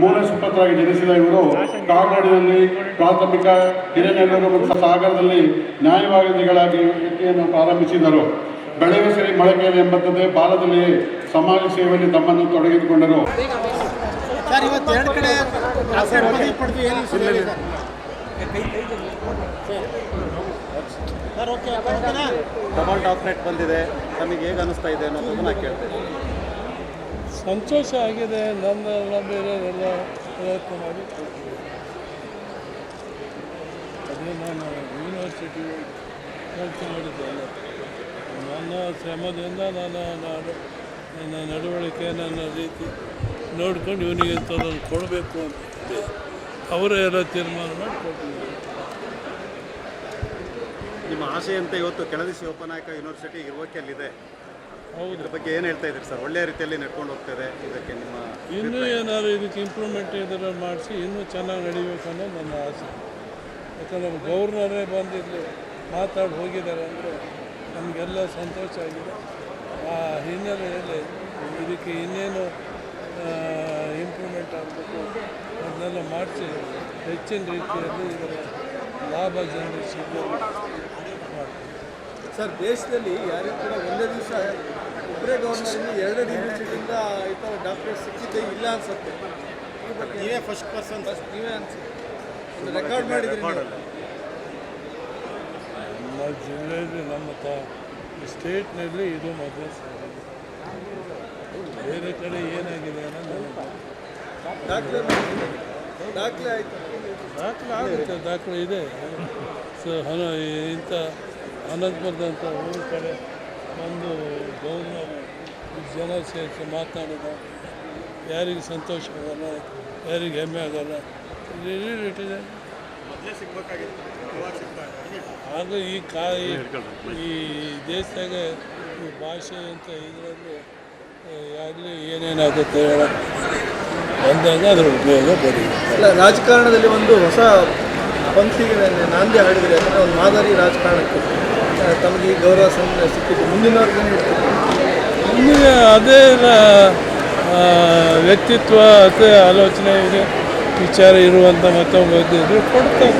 ಮೂರನೇ ಸುಪುತ್ರರಾಗಿ ಜನಿಸಿದ ಇವರು ಕಾಗೋಡಿನಲ್ಲಿ ಪ್ರಾಥಮಿಕ ಹಿರೇನೆಲ್ಲೂರು ಮತ್ತು ಸಾಗರದಲ್ಲಿ ನ್ಯಾಯವಾದಿಗಳಾಗಿ ವೃತ್ತಿಯನ್ನು ಪ್ರಾರಂಭಿಸಿದರು. ಬೆಳೆಯುವ ಸರಿ ಮೊಳಕೆಯಲ್ಲಿ ಎಂಬತ್ತದೆ ಬಾಲದಲ್ಲಿ ಸಮಾಜ ಸೇವೆಯಲ್ಲಿ ತಮ್ಮನ್ನು ತೊಡಗಿಸಿಕೊಂಡರು. ಡಬಲ್ ಡಾಕ್ಟ್ರೇಟ್ ಬಂದಿದೆ. ನಮಗೆ ಹೇಗೆ ಅನಿಸ್ತಾ ಇದೆ ಅನ್ನೋದನ್ನು ನಾನು ಕೇಳ್ತೇನೆ. ಸಂತೋಷ ಆಗಿದೆ ನನ್ನ ಬೇರೆಯವರೆಲ್ಲ ಪ್ರಯತ್ನ ಮಾಡಿ. ಅದೇ ನಾನು ಯೂನಿವರ್ಸಿಟಿ ಕೆಲಸ ಮಾಡಿದ್ದೆಲ್ಲ ನನ್ನ ಶ್ರಮದಿಂದ ನನ್ನ ನಾಡು, ನನ್ನ ನಡವಳಿಕೆ, ನನ್ನ ರೀತಿ ನೋಡ್ಕೊಂಡು ಇವನಿಗೆ ತೊಂದರೆ ಕೊಡಬೇಕು ಅಂತ ಅವರೇ ಎಲ್ಲ ತೀರ್ಮಾನ ಮಾಡಿ ಕೊಟ್ಟಿದ್ದಾರೆ ನಿಮ್ಮ ಆಸೆಯಂತೆ ಇವತ್ತು ಕೆಳದಿ ಶಿವಪ್ಪನಾಯಕ ಯೂನಿವರ್ಸಿಟಿ ಇರುವಕ್ಕೆಲ್ಲಿದೆ ಹೌದು ಇದ್ರ ಬಗ್ಗೆ ಏನು ಹೇಳ್ತಾ ಇದ್ದೀರಿ ಸರ್? ಒಳ್ಳೆಯ ರೀತಿಯಲ್ಲಿ ನಡ್ಕೊಂಡು ಹೋಗ್ತದೆ ಇದಕ್ಕೆ ನಿಮ್ಮ ಇನ್ನೂ ಏನಾದ್ರು ಇದಕ್ಕೆ ಇಂಪ್ರೂವ್ಮೆಂಟ್ ಇದರ ಮಾಡಿಸಿ ಇನ್ನೂ ಚೆನ್ನಾಗಿ ನಡಿಬೇಕು ಅನ್ನೋದು ನನ್ನ ಆಸೆ. ಯಾಕಂದರೆ ಗೌರ್ನರೇ ಬಂದಿದ್ದು ಮಾತಾಡಿ ಹೋಗಿದ್ದಾರೆ ಅಂದರೆ ನಮಗೆಲ್ಲ ಸಂತೋಷ ಆಗಿದೆ. ಆ ಹಿನ್ನೆಲೆಯಲ್ಲಿ ಇದಕ್ಕೆ ಇನ್ನೇನು ಇಂಪ್ರೂವ್ಮೆಂಟ್ ಆಗಬೇಕು ಅದನ್ನೆಲ್ಲ ಮಾಡಿಸಿ ಹೆಚ್ಚಿನ ರೀತಿಯಲ್ಲಿ ಇದರ ಲಾಭ ಜನರಿಗೆ ಸಿಗಬೇಕು ಮಾಡ್ತೀವಿ. ಸರ್ ದೇಶದಲ್ಲಿ ಯಾರಿಗೂ ಕೂಡ ಒಂದೇ ದಿವಸ ಒಬ್ಬರೇ ಗೌರ್ಮೆಂಟ್ ಎರಡು ಯೂನಿವರ್ಸಿಟಿಯಿಂದ ಈ ಥರ ಡಾಕ್ಟರ್ ಸಿಕ್ಕಿದ್ದೇ ಇಲ್ಲ ಅನ್ಸುತ್ತೆ. ನೀವೇ ಫಸ್ಟ್ ಪರ್ಸನ್ ಫಸ್ಟ್ ನೀವೇ ಅನ್ಸುತ್ತೆ. ರೆಕಾರ್ಡ್ ಮಾಡಿದ್ರಿ. ನಮ್ಮ ಜಿಲ್ಲೆಯಲ್ಲಿ ನಮ್ಮ ತ ಸ್ಟೇಟ್ನಲ್ಲಿ ಇದು ಮೊದಲ ಬೇರೆ ಕಡೆ ಏನಾಗಿದೆ ಅನ್ನೋದು ದಾಖಲೆ. ದಾಖಲೆ ಆಯ್ತು. ದಾಖಲೆ ಆಗುತ್ತೆ ದಾಖಲೆ ಇದೆ. ಸೊ ಹಲೋ ಇಂಥ ಅನಂತಪುರದಂಥ ಊರು ಕಡೆ ಒಂದು ಗೌರವ ಜನ ಸೇರಿಸಿ ಮಾತನಾಡಿದ. ಯಾರಿಗೆ ಸಂತೋಷ ಆಗಲ್ಲ ಯಾರಿಗೆ ಹೆಮ್ಮೆ ಆಗಲ್ಲ ಇಟ್ಟಿದೆ? ಇದೆ ಆಗ ಈ ಕಾ ಈ- ಈ ದೇಶದಾಗ ಈ ಭಾಷೆ ಅಂತ ಇದರಲ್ಲಿ ಆಗಲಿ ಏನೇನಾಗುತ್ತೆ ಹೇಳ. ಬಂದಾಗ ಅದರ ಉಪಯೋಗ ಬರೀ ಅಲ್ಲ ರಾಜಕಾರಣದಲ್ಲಿ ಒಂದು ಹೊಸ ಪಂಕ್ತಿಗೆ ನಾಂದಿ ಹಾಡಿದರೆ ಅಂದರೆ ಒಂದು ಮಾದರಿ ರಾಜಕಾರಣಕ್ಕೆ ತಮಗೆ ಈ ಗೌರವ ಸಿಕ್ಕಿದ್ದು ಮುಂದಿನವ್ರಿಗೆ ಇರ್ತಿತ್ತು ನಿಮಗೆ ಅದೇ ವ್ಯಕ್ತಿತ್ವ ಅದೇ ಆಲೋಚನೆ ಇದೆ, ವಿಚಾರ ಇರುವಂಥ ಮತ್ತೊಬ್ಬ ಕೊಡ್ತಾರೆ.